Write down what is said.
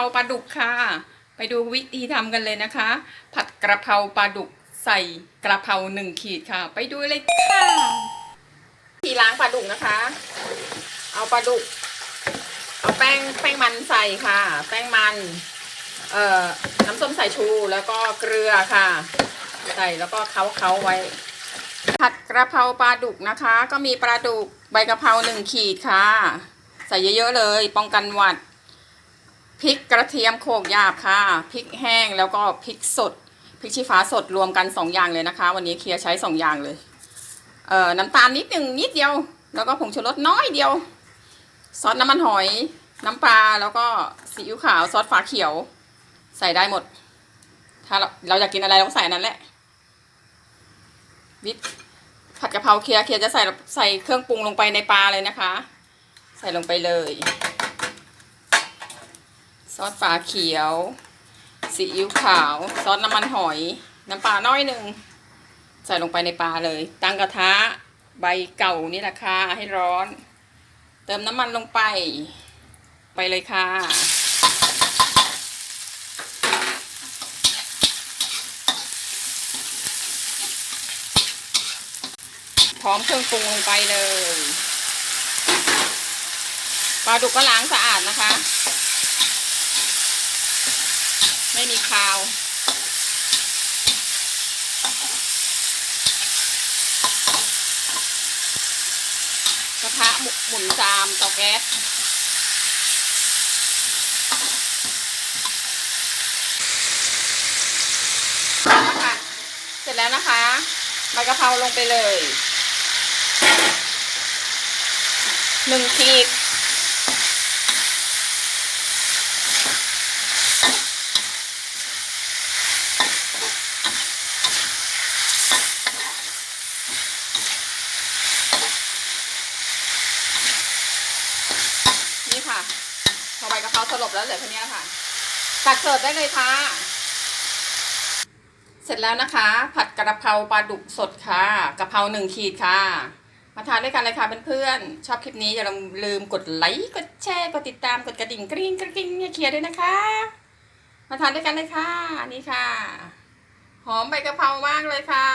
ราปลาดุกค่ะ ไปดูวิธีทำกันเลยนะคะ ผัดกระเพราปลาดุกใส่กระเพราหนึ่งขีดค่ะ ไปดูเลยค่ะทีล้างปลาดุกนะคะ เอาปลาดุก เอาแป้งแป้งมันใส่ค่ะ แป้งมัน เอ่อน้ำส้มสายชูแล้วก็เกลือค่ะ ใส่แล้วก็เค้าเค้าไว้ ผัดกระเพราปลาดุกนะคะ ก็มีปลาดุกใบกะเพราหนึ่งขีดค่ะ ใส่เยอะๆเลย ป้องกันหวัด พริกกระเทียมโขกหยาบค่ะพริกแห้งแล้วก็พริกสดพริกชี้ฟ้าสดรวมกันสองอย่างเลยนะคะ วันนี้เคลียร์ใช้สองอย่างเลยเอ่อน้ำตาลนิดหนึ่งนิดเดียว แล้วก็ผงชูรสน้อยเดียว ซอสน้ำมันหอย น้ำปลาแล้วก็ซีอิ๊วขาวซอสฝาเขียว ใส่ได้หมด ถ้าเราเราอยากกินอะไรเราก็ใส่นนั้นแหละวิทผัดกะเพราเคลียร์เคลียร์จะใส่ใส่เครื่องปรุงลงไปในปลาเลยนะคะ ใส่ลงไปเลย ซอสฝาเขียวซีอิ๊วขาว ซอสน้ำมันหอย น้ำปลาน้อยหนึ่งใส่ลงไปในปลาเลย ตั้งกระทะใบเก่านี่แหละค่ะให้ร้อน เติมน้ำมันลงไป ไปเลยค่ะ พร้อมเครื่องปรุงลงไปเลยปลาดุกก็ล้างสะอาดนะคะ ไม่มีคาว กระทะหมุหมุนจามเตาแก๊สค่ะเสร็จแล้วนะคะใบกะเพราลงไปเลยหนึ่งขีด นี่ ค่ะพอใบกะเพราสลบแล้วเหลือแค่นี้ค่ะตักเสิร์ฟได้เลยค่ะ เสร็จแล้วนะคะ ผัดกระเพราปลาดุกสดค่ะกะเพราหนึ่งขีดค่ะ มาทานด้วยกันเลยค่ะเพื่อนๆชอบคลิปนี้อย่าลืมกดไลค์กดแชร์กดติดตามกดกระดิ่งกริ๊งกริ๊งเนี่ยเคลียร์ด้วยนะคะ มาทานด้วยกันเลยค่ะนี่ค่ะ หอมใบกะเพรามากเลยค่ะ